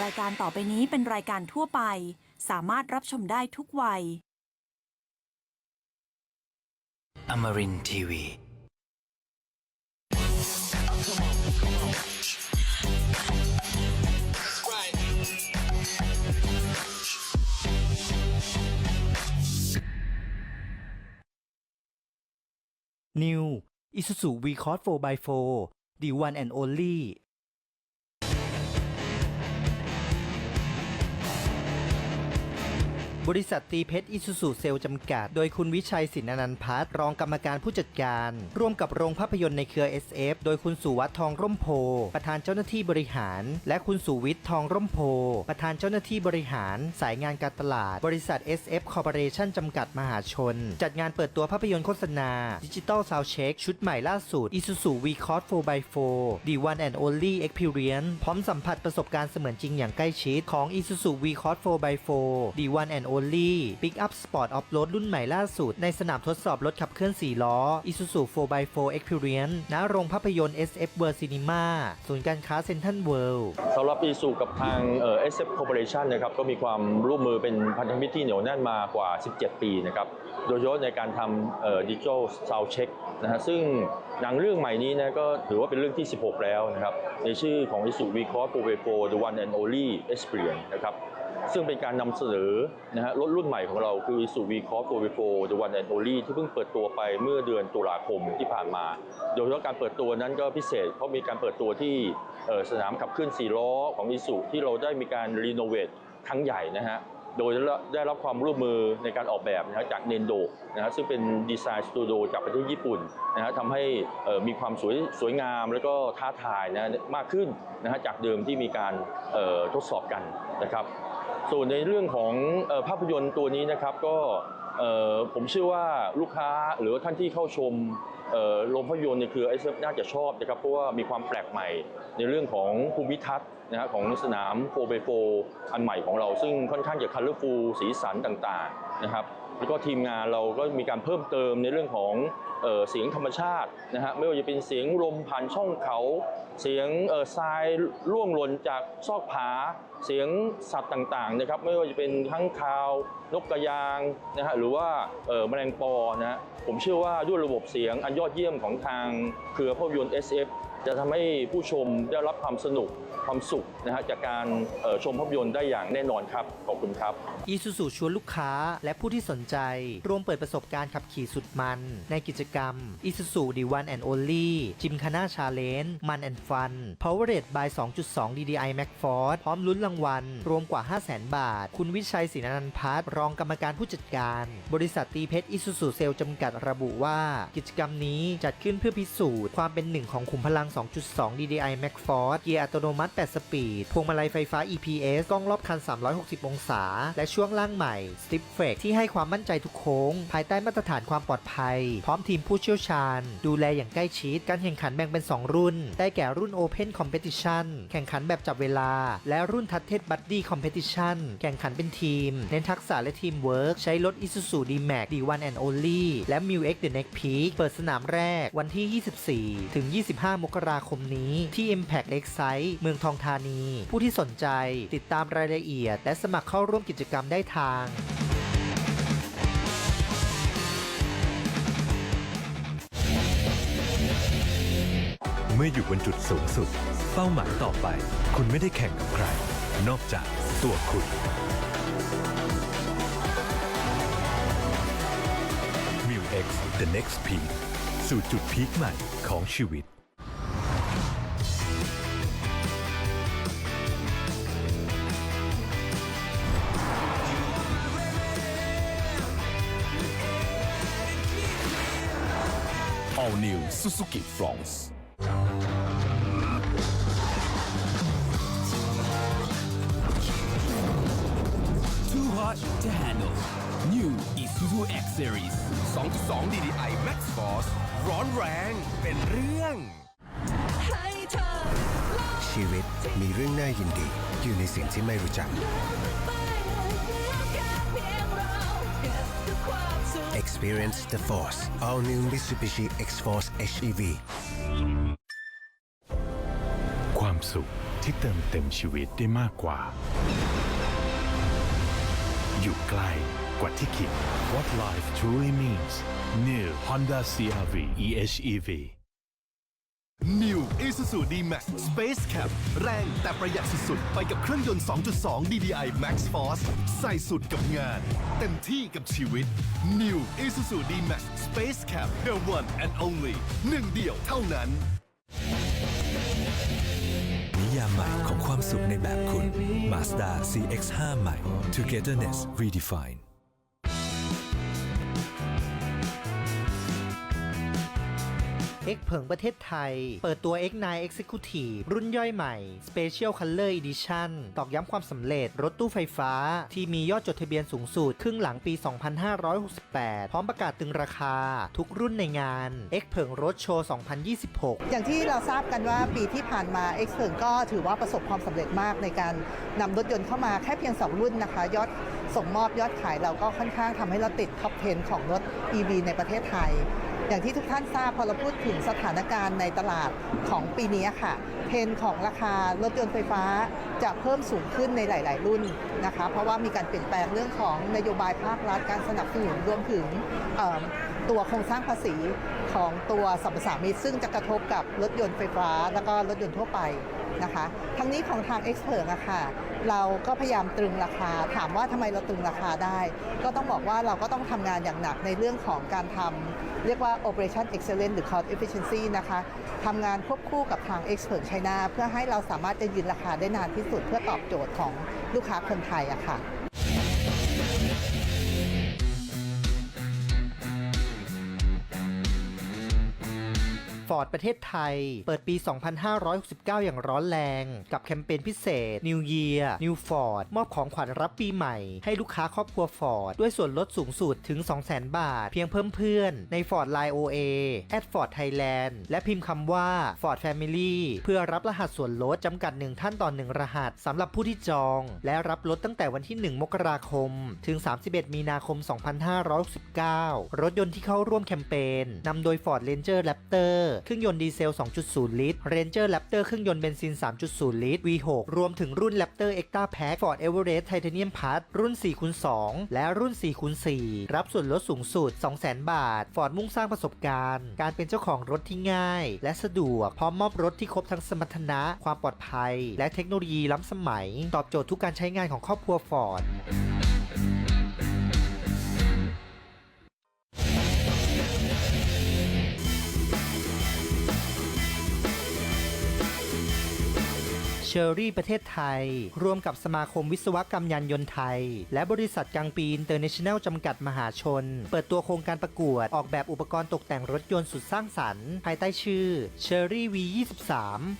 รายการต่อไปนี้เป็นรายการทั่วไป สามารถรับชมได้ทุกวัย Amarin Tiwi. New Isuzu V-Cross 4x4 The one and only บริษัทตีเพชรอิสุสุเซลจำกัด โดยคุณวิชัยสินอนันต์พัฒน์รองกรรมการผู้จัดการ ร่วมกับโรงภาพยนตร์ในเครือ SF โดยคุณสุวัฒน์ทองร่มโพ ประธานเจ้าหน้าที่บริหาร และคุณสุวิทย์ทองร่มโพ ประธานเจ้าหน้าที่บริหาร สายงานการตลาด บริษัท SF Corporation จำกัดมหาชน จัดงานเปิดตัวภาพยนตร์โฆษณาดิจิตอลซาวเช็คชุดใหม่ล่าสุด Isuzu V-Cross 4x4 The one and only experience พร้อมสัมผัสประสบการณ์เสมือนจริงอย่างใกล้ชิดของ Isuzu V-Cross 4x4 The one and only Pick Up Sport Off Road รุ่นใหม่ล่าสุด ในสนามทดสอบรถขับเคลื่อน 4 ล้อ Isuzu 4x4 Experience ณโรงภาพยนตร์ SF World Cinema ศูนย์การค้าเซ็นทรัลเวิลด์สำหรับอีซูกับทางเอ่อ SF Corporation นะครับก็มีความร่วมมือเป็นพันธมิตรที่เหนียวแน่นมากว่า 17 ปีนะครับโดยเฉพาะในการทำดิจิทัลซาวเช็คนะฮะซึ่งหนังเรื่องใหม่นี้นะก็ถือว่าเป็นเรื่องที่ 16 แล้วนะครับในชื่อของ i s u v c r o s s Pro V4 The One and Only Experience นะครับ ซึ่งเป็นการนำเสนอนะฮะรถรุ่นใหม่ของเราคือ Isuzu V-Cross Pro V4 The One and Only ที่เพิ่งเปิดตัวไปเมื่อเดือนตุลาคมที่ผ่านมา โดยเฉพาะการเปิดตัวนั้นก็พิเศษ เพราะมีการเปิดตัวที่สนามขับเคลื่อน4ล้อของ i s u ที่เราได้มีการรีโนเวทครั้งใหญ่นะฮะโดยได้รับความร่วมมือในการออกแบบนะจากเนนโดนะฮะซึ่งเป็นดีไซน์สตูดิโอจากประเทศญี่ปุ่นนะฮะทำให้มีความสวยสวยงามแล้วก็ท้าทายนะมากขึ้นนะฮะจากเดิมที่มีการทดสอบกันนะครับ ส่วนในเรื่องของออภาพยนตร์ตัวนี้นะครับก็ผมเชื่อว่าลูกค้าหรือว่าท่านที่เข้าชมโรงภาพยนตร์ในเครือ SF น่าจะชอบนะครับเพราะว่ามีความแปลกใหม่ในเรื่องของภูมิทัศน์นะฮะของสนามโ r เบโฟอันใหม่ของเรา ซึ่งค่อนข้างจะคัลเลอร์ฟูลสีสันต่างๆนะครับแล้วก็ทีมงานเราก็มีการเพิ่มเติมในเรื่องของ เสียงธรรมชาตินะฮะไม่ว่าจะเป็นเสียงลมผ่านช่องเขา เสียงทรายร่วงหล่นจากซอกผา เสียงสัตว์ต่างๆนะครับไม่ว่าจะเป็นทั้งคาว นกกระยางนะฮะหรือว่าแมลงปอนะฮะผมเชื่อว่าด้วยระบบเสียงอันยอดเยี่ยมของทางเครือภาพยนตร์ SF จะทำให้ผู้ชมได้รับความสนุกความสุขนะฮะจากการชมภาพยนตร์ได้อย่างแน่นอนครับ ขอบคุณครับอีซูซูชวนลูกค้าและผู้ที่สนใจ ร่วมเปิดประสบการณ์ขับขี่สุดมัน ในกิจกรรม Isuzu The One and Only จิมคาน่าชาเลน g e มัน and Fun Powered by 2.2 DDI Max Force พร้อมลุ้นรางวัล รวมกว่า 500,000 บาท คุณวิชัยศรีนันท์พัฒน์รองกรรมการผู้จัดการ บริษัทตีเพชรอิซูซูเซลจำกัดระบุว่า กิจกรรมนี้จัดขึ้นเพื่อพิสูจน์ความเป็นหนึ่งของขุมพลัง2.2 DDI Max Force เกียร์อัตโนมัติ 8 สปีด พวงมาลัยไฟฟ้า EPS กล้องรอบคัน 360 องศา และช่วงล่างใหม่ Stiff f r e ที่ให้ความมั่นใจทุกโค้ง ภายใต้มาตรฐานความปลอดภัย พร้อมทีมผู้เชี่ยวชาญ ดูแลอย่างใกล้ชิด การแข่งขันแบ่งเป็น 2 รุ่น ได้แก่รุ่น Open Competition แข่งขันแบบจับเวลา และรุ่น t ั t เท d Buddy Competition แข่งขันเป็นทีม เน้นทักษะและทีมเวิร์กใช้รถ Isuzu D-Max D1 and Only และ m u X The Next Peak เปิดสนามแรกวันที่ 24 ถึง 25 มกราคมนี้ที่ Impact Excite เมืองทองธานี ผู้ที่สนใจติดตามรายละเอียด และสมัครเข้าร่วมกิจกรรมได้ทางเมื่ออยู่บนจุดสูงสุด เป้าหมายต่อไป คุณไม่ได้แข่งกับใคร นอกจากตัวคุณ m i l X The Next Peak สู่จุดพีคใหม่ของชีวิต All New Suzuki Fronts Too hot to handle New Isuzu X Series 2.2 DDI Max Force ร้อนแรง เป็นเรื่อง ชีวิตมีเรื่องน่ายินดี อยู่ในสิ่งที่ไม่รู้จัก Experience the Force All New Mitsubishi X-Force HEV ความสุข ที่เติมเต็มชีวิตได้มากกว่า อยู่ใกล้กว่าที่คิด What life truly means New Honda CRV EHEV New Isuzu D-Max Space Cab แรงแต่ประหยัดสุดๆ ไปกับเครื่องยนต์ 2.2 DDI Max Force ใส่สุดกับงาน เต็มที่กับชีวิต New Isuzu D-Max Space Cab The one and only หนึ่งเดียวเท่านั้น นิยามใหม่ของความสุขในแบบคุณ Mazda CX-5 ใหม่ Togetherness Redefined X เผิงประเทศไทย เปิดตัว X9 Executive รุ่นย่อยใหม่ Special Color Edition ตอกย้ำความสำเร็จรถตู้ไฟฟ้า ที่มียอดจดทะเบียนสูงสุดครึ่งหลังปี 2568 พร้อมประกาศตึงราคา ทุกรุ่นในงาน X เผิงรถโชว์ 2026 อย่างที่เราทราบกันว่าปีที่ผ่านมา X เ e ิงก็ถือว่าประสบความสำเร็จมากในการนำรถยนต์เข้ามาแค่เพียง 2 รุ่นนะคะ ยอดส่งมอบยอดขายเราก็ค่อนข้างทำให้เราติดท็อป 10 ของรถ EV ในประเทศไทย อย่างที่ทุกท่านทราบพอเราพูดถึงสถานการณ์ในตลาดของปีนี้ค่ะเทรนของราคารถยนต์ไฟฟ้าจะเพิ่มสูงขึ้นในหลาย ๆ รุ่นนะคะ เพราะว่ามีการเปลี่ยนแปลงเรื่องของนโยบายภาครัฐการสนับสนุนรวมถึงตัวโครงสร้างภาษีของตัวสัมปทามิตซึ่งจะกระทบกับรถยนต์ไฟฟ้า แล้วก็รถยนต์ทั่วไปนะคะทั้งนี้ของทาง e x p e r t อะค่ะเราก็พยายามตรึงราคา ถามว่าทำไมเราตรึงราคาได้ ก็ต้องบอกว่าเราก็ต้องทำงานอย่างหนักในเรื่องของการทำ เรียกว่า operation excellence หรือ cost efficiency นะคะทำงานควบคู่กับทาง expert China เพื่อให้เราสามารถจะยืนราคาได้นานที่สุดเพื่อตอบโจทย์ของลูกค้าคนไทยอะค่ะ ฟอร์ดประเทศไทย เปิดปี 2569 อย่างร้อนแรง กับแคมเปญพิเศษ New Year New Ford มอบของขวัญรับปีใหม่ ให้ลูกค้าครอบครัวฟอร์ดด้วยส่วนลดสูงสุดถึง 200,000 บาท เพียงเพิ่มเพื่อนใน Ford Line OA แอด Ford Thailand และพิมพ์คำว่า Ford Family เพื่อรับรหัสส่วนลดจำกัด 1 ท่านต่อ 1 รหัสสำหรับผู้ที่จอง และรับลดตั้งแต่วันที่ 1 มกราคม ถึง 31 มีนาคม 2569 รถยนต์ที่เข้าร่วมแคมเปญนำโดย Ford Ranger Raptor เครื่องยนต์ดีเซล 2.0 ลิตร Ranger Raptor เครื่องยนต์เบนซิน 3.0 ลิตร V6 รวมถึงรุ่น Raptor Extra Pack Ford Everest Titanium Plus รุ่น 4x2 และรุ่น 4x4 รับส่วนลดสูงสุด 200,000 บาท Ford มุ่งสร้างประสบการณ์ การเป็นเจ้าของรถที่ง่าย และสะดวกพร้อมมอบรถที่ครบทั้งสมรรถนะ ความปลอดภัย และเทคโนโลยีล้ำสมัย ตอบโจทย์ทุกการใช้งานของครอบครัว Ford ชอรี่ประเทศไทยร่วมกับสมาคมวิศวกรรมยานยนต์ไทย และบริษัทกังปีอินเตอร์เนชั่นแนลจำกัดมหาชน เปิดตัวโครงการประกวด ออกแบบอุปกรณ์ตกแต่งรถยนต์สุดสร้างสรรค์ ภายใต้ชื่อ Cherry V23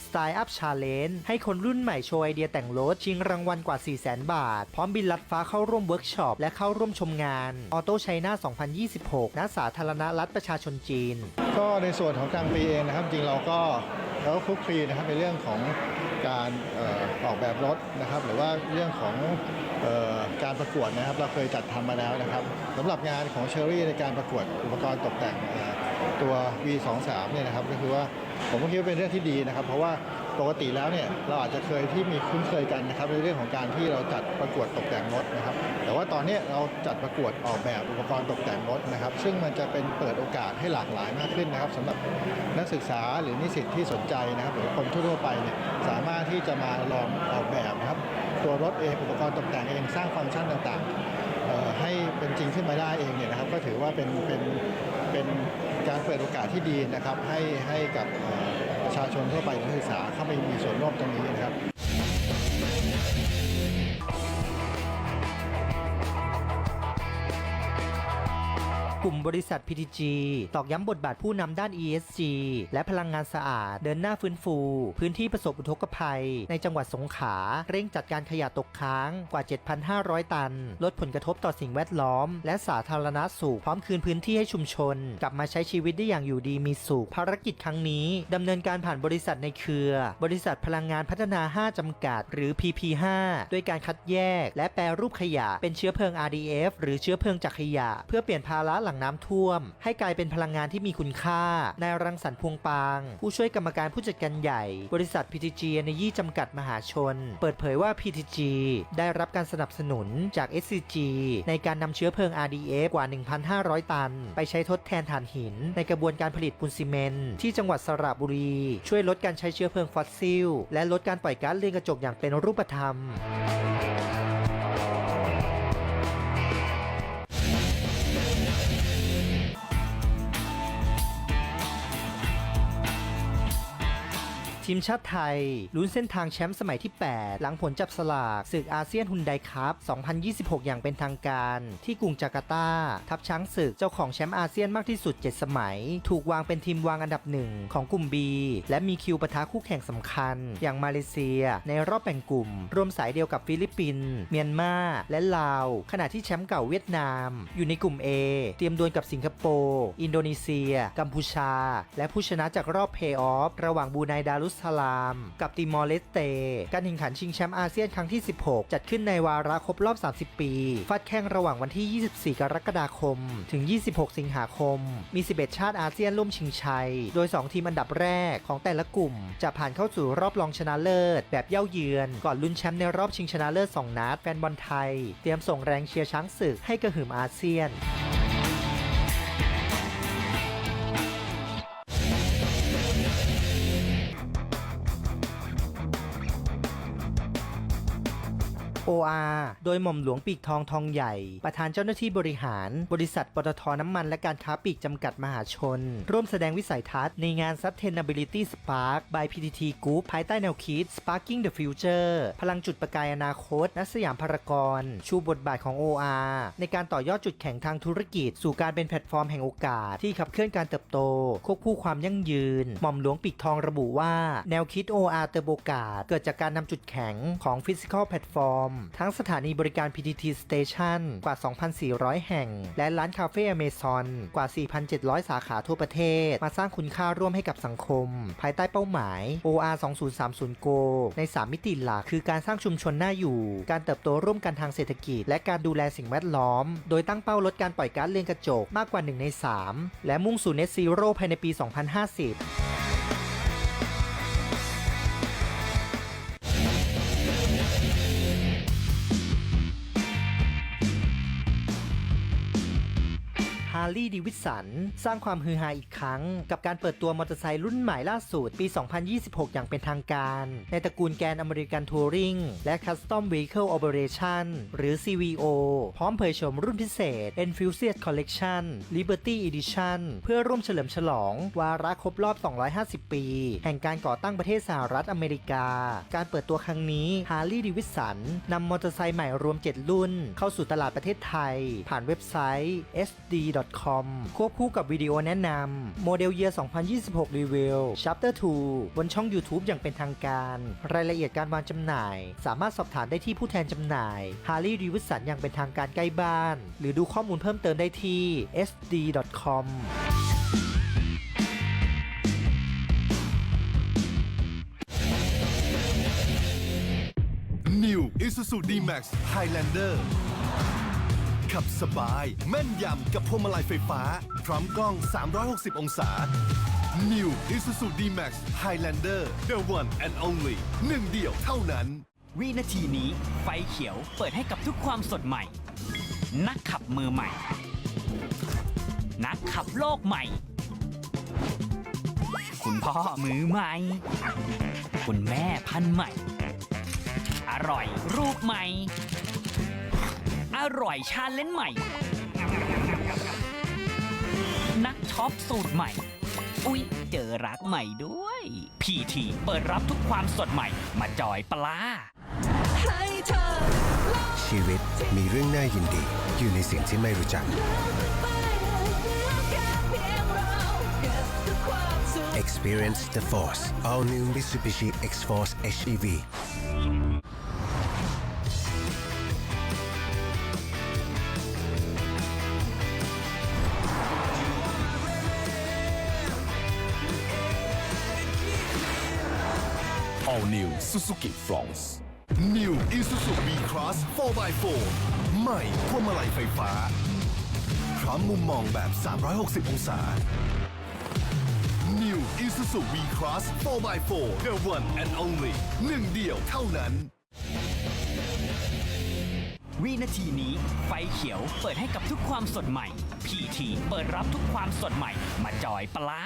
Style Up Challenge ให้คนรุ่นใหม่โชว์ไอเดียแต่งรถ ชิงรางวัลกว่า 400,000 บาท พร้อมบินลัดฟ้าเข้าร่วมเวิร์กช็อปและเข้าร่วมชมงานออโต้ไชน่า2026ณสาธารณรัฐประชาชนจีน ก็ในส่วนของกลางปีเองนะครับจริงเราก็ เราก็คลุกคลีนะครับในเรื่องของการออกแบบรถนะครับ หรือว่าเรื่องของการประกวดนะครับ เราเคยจัดทำมาแล้วนะครับสำหรับงานของเชอรี่ในการประกวดอุปกรณ์ตกแต่งตัว V23 เนี่ยนะครับก็คือว่าผมก็คิดว่าเป็นเรื่องที่ดีนะครับ เพราะว่า ปกติแล้วเนี่ยเราอาจจะเคยที่มีคุ้นเคยกันนะครับในเรื่องของการที่เราจัดประกวดตกแต่งรถนะครับ แต่ว่าตอนนี้เราจัดประกวดออกแบบอุปกรณ์ตกแต่งรถนะครับ ซึ่งมันจะเป็นเปิดโอกาสให้หลากหลายมากขึ้นนะครับสำหรับนักศึกษาหรือนิสิตที่สนใจนะครับหรือคนทั่วไปเนี่ยสามารถที่จะมาลองออกแบบนะครับตัวรถเองอุปกรณ์ตกแต่งเองสร้างฟังก์ชันต่างๆให้เป็นจริงขึ้นมาได้เองเนี่ยนะครับ ก็ถือว่าเป็นเป็นเป็นการเปิดโอกาสที่ดีนะครับให้ให้กับ ประชาชนทั่วไปนักศึกษาเข้าไปมีส่วนร่วมตรงนี้นะครับ กลุ่มบริษัท PTG ตอกย้ำบทบาทผู้นำด้าน ESG และพลังงานสะอาด เดินหน้าฟื้นฟู พื้นที่ประสบอุทกภัย ในจังหวัดสงขลาเร่งจัดการขยะตกค้างกว่า 7,500 ตัน ลดผลกระทบต่อสิ่งแวดล้อม และสาธารณสุขพร้อมคืนพื้นที่ให้ชุมชน กลับมาใช้ชีวิตได้อย่างอยู่ดีมีสุขภารกิจครั้งนี้ดำเนินการผ่านบริษัทในเครือ บริษัทพลังงานพัฒนา 5 จำกัด หรือ PP5 ด้วยการคัดแยก และแปรรูปขยะเป็นเชื้อเพลิง RDF หรือเชื้อเพลิงจากขยะ เพื่อเปลี่ยนภาระหลังลังน้ำท่วม ให้กลายเป็นพลังงานที่มีคุณค่านายรังสรรค์พวงปาง ผู้ช่วยกรรมการผู้จัดการใหญ่ บริษัท PTG Energy จำกัดมหาชน เปิดเผยว่า PTG ได้รับการสนับสนุนจาก SCG ในการนำเชื้อเพลิง RDF กว่า 1,500 ตัน ไปใช้ทดแทนถ่านหิน ในกระบวนการผลิตปูนซีเมนต์ที่จังหวัดสระบุรี ช่วยลดการใช้เชื้อเพลิงฟอสซิล และลดการปล่อยก๊าซเรือนกระจกอย่างเป็นรูปธรรม ทีมชาติไทยลุ้นเส้นทางแชมป์สมัยที่ 8 หลังผลจับสลากศึกอาเซียนฮุนไดคัพ 2026 อย่างเป็นทางการ ที่กรุงจาการ์ตา ทัพช้างศึกเจ้าของแชมป์อาเซียนมากที่สุด 7 สมัย ถูกวางเป็นทีมวางอันดับหนึ่งของกลุ่ม B และมีคิวปะทะคู่แข่งสำคัญ อย่างมาเลเซีย ในรอบแบ่งกลุ่ม รวมสายเดียวกับฟิลิปปินส์เมียนมาและลาว ขณะที่แชมป์เก่าเวียดนาม อยู่ในกลุ่ม A เตรียมดวลกับสิงคโปร์อินโดนีเซีย กัมพูชา และผู้ชนะจากรอบเพย์ออฟระหว่างบูไนดารุสสลาม กับติมอร์เลสเต การแข่งขันชิงแชมป์อาเซียนครั้งที่ 16 จัดขึ้นในวาระครบรอบ 30 ปี ฟาดแข่งระหว่างวันที่ 24 กรกฎาคม ถึง 26 สิงหาคม มี 11 ชาติอาเซียนร่วมชิงชัย โดย 2 ทีมอันดับแรกของแต่ละกลุ่ม จะผ่านเข้าสู่รอบรองชนะเลิศ แบบเย่าเยือน ก่อนลุ้นแชมป์ในรอบชิงชนะเลิศ 2 นัด แฟนบอลไทย เตรียมส่งแรงเชียร์ช้างศึกให้กระหึ่มอาเซียน OR โดยหม่อมหลวงปีกทองทองใหญ่ ประธานเจ้าหน้าที่บริหาร บริษัทปตทน้ำมันและการค้าปลีกจำกัดมหาชน ร่วมแสดงวิสัยทัศน์ในงาน Sustainability Spark by PTT Group ภายใต้แนวคิด Sparking the Future พลังจุดประกายอนาคตณสยามพารากอนชูบทบาทของ OR ในการต่อยอดจุดแข็งทางธุรกิจ สู่การเป็นแพลตฟอร์มแห่งโอกาส ที่ขับเคลื่อนการเติบโต ควบคู่ความยั่งยืน หม่อมหลวงปีกทองระบุว่า แนวคิด OR เติมโอกาส เกิดจากการนำจุดแข็งของ Physical Platform ทั้งสถานีบริการ PTT Station กว่า 2,400 แห่ง และร้านคาเฟ่อเมซอนกว่า 4,700 สาขาทั่วประเทศ มาสร้างคุณค่าร่วมให้กับสังคม ภายใต้เป้าหมาย OR 2030 Go ใน 3 มิติหลัก คือการสร้างชุมชนน่าอยู่ การเติบโตร่วมกันทางเศรษฐกิจ และการดูแลสิ่งแวดล้อม โดยตั้งเป้าลดการปล่อยก๊าซเรือนกระจกมากกว่า 1 ใน 3 และมุ่งสู่ Net Zero ภายในปี 2050าร์ลีดิวิสัน สร้างความฮือฮาอีกครั้ง กับการเปิดตัวมอเตอร์ไซค์รุ่นใหม่ล่าสุดปี 2026 อย่างเป็นทางการ ในตระกูลแกนอเมริกันทัวริงและ Custom Vehicle Operation หรือ CVO พร้อมเผยโฉมรุ่นพิเศษ Enthusiast Collection Liberty Edition เพื่อร่วมเฉลิมฉลอง วาระครบรอบ 250 ปี แห่งการก่อตั้งประเทศสหรัฐอเมริกา การเปิดตัวครั้งนี้ฮาร์ลีย์ดิวิสันนำมอเตอร์ไซค์ใหม่รวม 7 รุ่น เข้าสู่ตลาดประเทศไทย ผ่านเว็บไซต์ sd com ควบคู่กับวิดีโอแนะนำโมเดลเยียร์2026 รีวิว Chapter 2 บนช่อง YouTube อย่างเป็นทางการ รายละเอียดการวางจำหน่าย สามารถสอบถามได้ที่ผู้แทนจำหน่าย Harley Davidson อย่างเป็นทางการใกล้บ้าน หรือดูข้อมูลเพิ่มเติมได้ที่ sd com New Isuzu D-Max Highlander ขับสบาย แม่นยำกับพวงมาลัยไฟฟ้า พร้อมกล้อง 360 องศา New Isuzu D-Max Highlander The one and only หนึ่งเดียวเท่านั้น วินาทีนี้ไฟเขียวเปิดให้กับทุกความสดใหม่ นักขับมือใหม่ นักขับโลกใหม่ คุณพ่อมือใหม่ คุณแม่พันธุ์ใหม่ อร่อยรูปใหม่ อร่อยชาเลนจ์ใหม่ นักช็อปสูตรใหม่ อุ๊ย เจอรักใหม่ด้วย พีทีเปิดรับทุกความสดใหม่ มาจอยปลาชีวิตมีเรื่องน่ายินดี อยู่ในสิ่งที่ไม่รู้จัก Experience the Force All New Mitsubishi X-Force HEV Suzuki Fronts New Isuzu V-Cross 4x4 ใหม่พวงมาลัยไฟฟ้าพพร้อมมุมมองแบบ 360 องศา New Isuzu V-Cross 4x4 The one and only หนึ่งเดียวเท่านั้นวินาทีนี้ไฟเขียวเปิดให้กับทุกความสดใหม่ PT เปิดรับทุกความสดใหม่ มาจอยปลา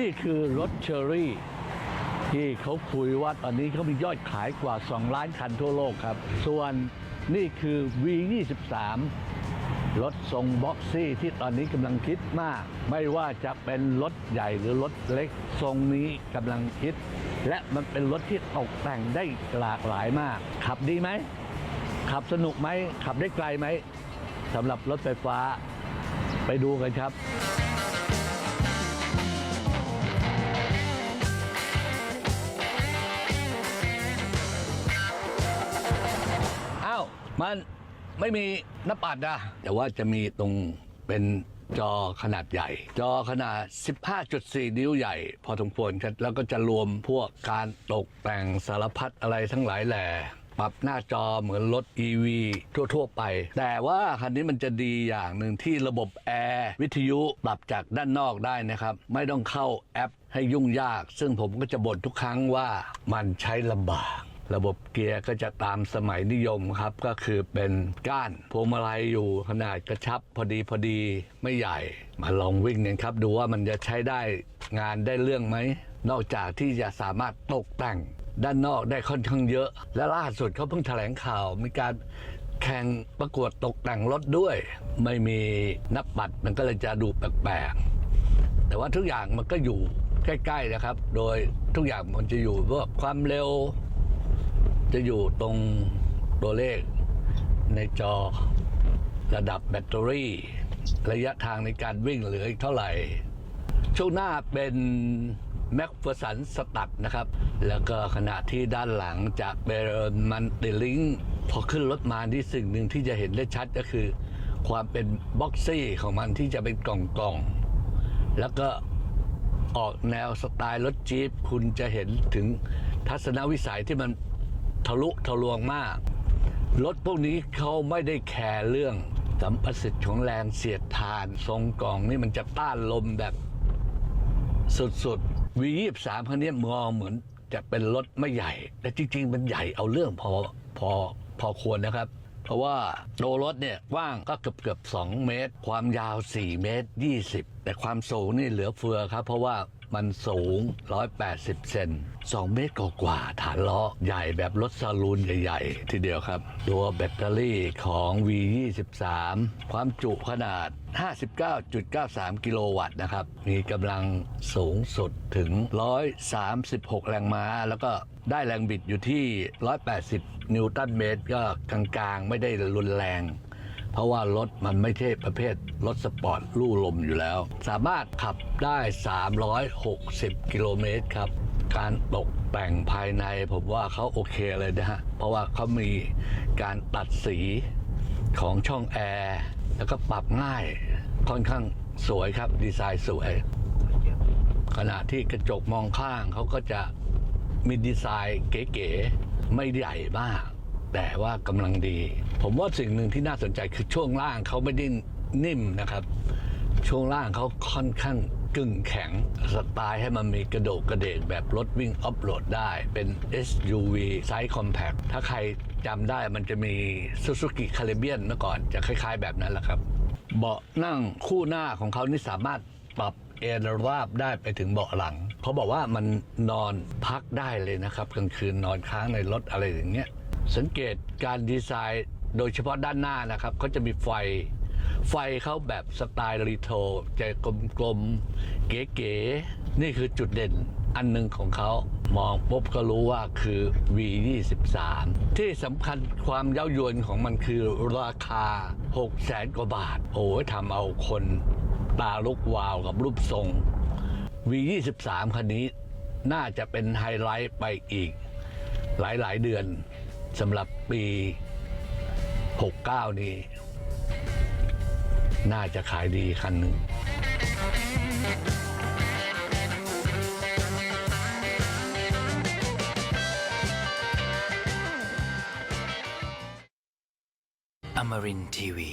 นี่คือรถเชอรี่ ที่เขาคุยว่าตอนนี้เขามียอดขายกว่า 2 ล้านคันทั่วโลกครับ ส่วนนี่คือ V23 รถทรงบ็อกซี่ที่ตอนนี้กำลังคิดมาก ไม่ว่าจะเป็นรถใหญ่หรือรถเล็กทรงนี้กำลังคิด และมันเป็นรถที่ตกแต่งได้หลากหลายมาก ขับดีไหม ขับสนุกไหม ขับได้ไกลไหมสำหรับรถไฟฟ้าไปดูกันครับ มันไม่มีหน้าปัดนะแต่ว่าจะมีตรงเป็นจอขนาดใหญ่ จอขนาด 15.4 นิ้วใหญ่ พอสมควรครับแล้วก็จะรวมพวกการตกแต่งสารพัดอะไรทั้งหลายแหล่ปรับหน้าจอเหมือนรถ EV ทั่ว ๆ ไป แต่ว่าคันนี้มันจะดีอย่างหนึ่งที่ระบบแอร์วิทยุปรับจากด้านนอกได้นะครับ ไม่ต้องเข้าแอปให้ยุ่งยาก ซึ่งผมก็จะบ่นทุกครั้งว่ามันใช้ลำบาก ระบบเกียร์ก็จะตามสมัยนิยมครับ ก็คือเป็นก้านพวงมาลัยอยู่ขนาดกระชับพอดีพอดีไม่ใหญ่ มาลองวิ่งกันครับ ดูว่ามันจะใช้ได้งานได้เรื่องไหม นอกจากที่จะสามารถตกแต่งด้านนอกได้ค่อนข้างเยอะ และล่าสุดเขาเพิ่งแถลงข่าวมีการแข่งประกวดตกแต่งรถด้วย ไม่มีนับบัตรมันก็เลยจะดูแปลกๆแต่ว่าทุกอย่างมันก็อยู่ใกล้ๆนะครับ โดยทุกอย่างมันจะอยู่ว่าความเร็ว จะอยู่ตรงตัวเลขในจอระดับแบตเตอรี่ ระยะทางในการวิ่งเหลืออีกเท่าไหร่ ช่วงหน้าเป็นแม็กเฟอร์สันสตัดนะครับ แล้วก็ขณะที่ด้านหลังจะเป็นมันติลิงพอขึ้นรถมาที่สิ่งหนึ่งที่จะเห็นได้ชัดก็คือ ความเป็นบ็อกซี่ของมันที่จะเป็นกล่องๆ แล้วก็ออกแนวสไตล์รถจี๊ปคุณจะเห็นถึงทัศนวิสัยที่มัน ทะลุทะลวงมาก รถพวกนี้เขาไม่ได้แคร์เรื่องสัมประสิทธิ์ของแรงเสียดทาน ทรงกล่องนี่มันจะต้านลมแบบสุดๆ V23 คันนี้มองเหมือนจะเป็นรถไม่ใหญ่ แต่จริง ๆ มันใหญ่เอาเรื่องพอพอพอควรนะครับ เพราะว่าตัวรถเนี่ยกว้างก็เกือบเกือบ2เมตร ความยาว 4 เมตร 20 แต่ความสูงนี่เหลือเฟือครับ เพราะว่า มันสูง 180 เซน2 เมตรกว่าฐานล้อใหญ่แบบรถซาลูนใหญ่ ๆ ทีเดียวครับ ตัวแบตเตอรี่ของ V23 ความจุขนาด 59.93 กิโลวัตต์นะครับ มีกำลังสูงสุดถึง 136 แรงม้า แล้วก็ได้แรงบิดอยู่ที่ 180 นิวตันเมตร ก็กลางๆ ไม่ได้รุนแรง เพราะว่ารถมันไม่ใช่ประเภทรถสปอร์ตลู่ลมอยู่แล้ว สามารถขับได้ 360 กิโลเมตรครับ การตกแต่งภายในผมว่าเขาโอเคเลยนะฮะ เพราะว่าเขามีการตัดสีของช่องแอร์แล้วก็ปรับง่ายค่อนข้างสวยครับ ดีไซน์สวย ขณะที่กระจกมองข้างเขาก็จะมีดีไซน์เก๋ๆไม่ใหญ่มาก แต่ว่ากำลังดี ผมว่าสิ่งหนึ่งที่น่าสนใจคือช่วงล่างเขาไม่ได้นิ่มนะครับ ช่วงล่างเขาค่อนข้างกึ่งแข็งสไตล์ให้มันมีกระโดดกระเดกแบบรถวิ่งออฟโรดได้ เป็น SUV ไซส์คอมแพคถ้าใครจำได้มันจะมี Suzuki Caribbean เมื่อก่อนจะคล้ายๆแบบนั้นแหละครับ เบาะนั่งคู่หน้าของเขานี่สามารถปรับเอนราบได้ไปถึงเบาะหลังเขาบอกว่ามันนอนพักได้เลยนะครับกลางคืนนอนค้างในรถอะไรอย่างเงี้ย สังเกตการดีไซน์โดยเฉพาะด้านหน้านะครับเขาจะมีไฟ ไฟเขาแบบสไตล์รีโทรจกลมๆ เก๋ๆ นี่คือจุดเด่นอันหนึ่งของเขามองปุ๊บก็รู้ว่าคือ V23 ที่สำคัญความเย้ายวนของมันคือราคา6แสนกว่าบาท โอ้ยทำเอาคนตาลุกวาวกับรูปทรง V23 คันนี้น่าจะเป็นไฮไลท์ไปอีกหลาย ๆ เดือน สำหรับปี 69 นี้ น่าจะขายดีคันหนึ่งอมรินทีวี